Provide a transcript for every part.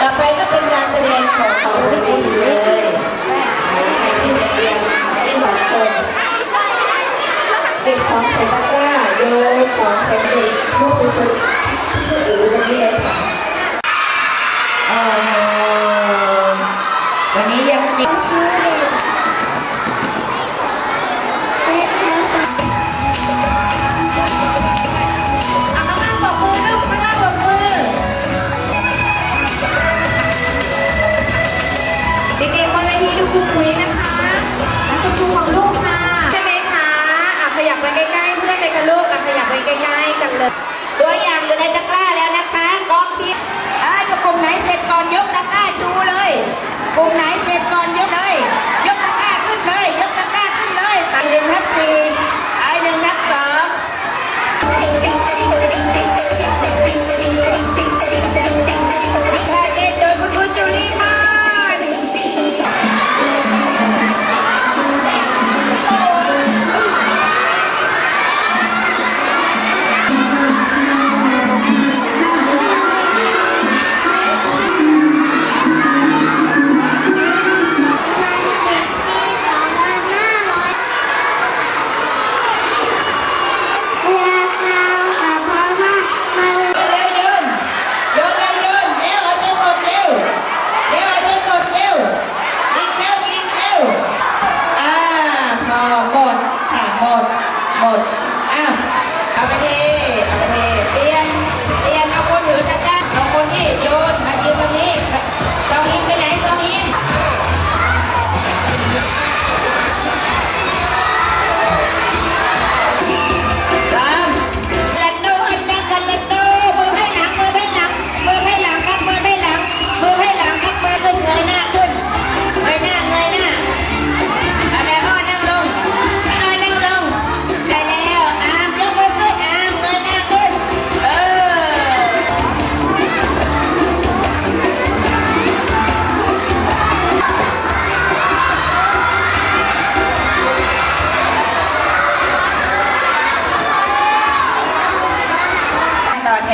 ต่อไปก็เป็นการแสดงของเขาได้ดีเลยใครที่จะเรียมเป็นหลัคนเด็กของใส่ตะกร้าโยของใส่เด็กผู้ผู้ผู้อื่นวันนี้เลยค่ะวันนี้ยังติดชื่อ เด็กๆบนเวทีดูคุคุยนะคะคุณครูของลูกค่ะใช่ไหมคะอะขยับไปใกล้ๆเพื่อนเลยกันลูกอะขยับไปใกล้ๆกันเลยด้วย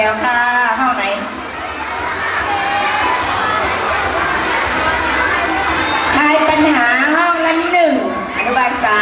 แล้วค่ะห้องไหนใครปัญหาห้องละหนึ่งอนุบาลสา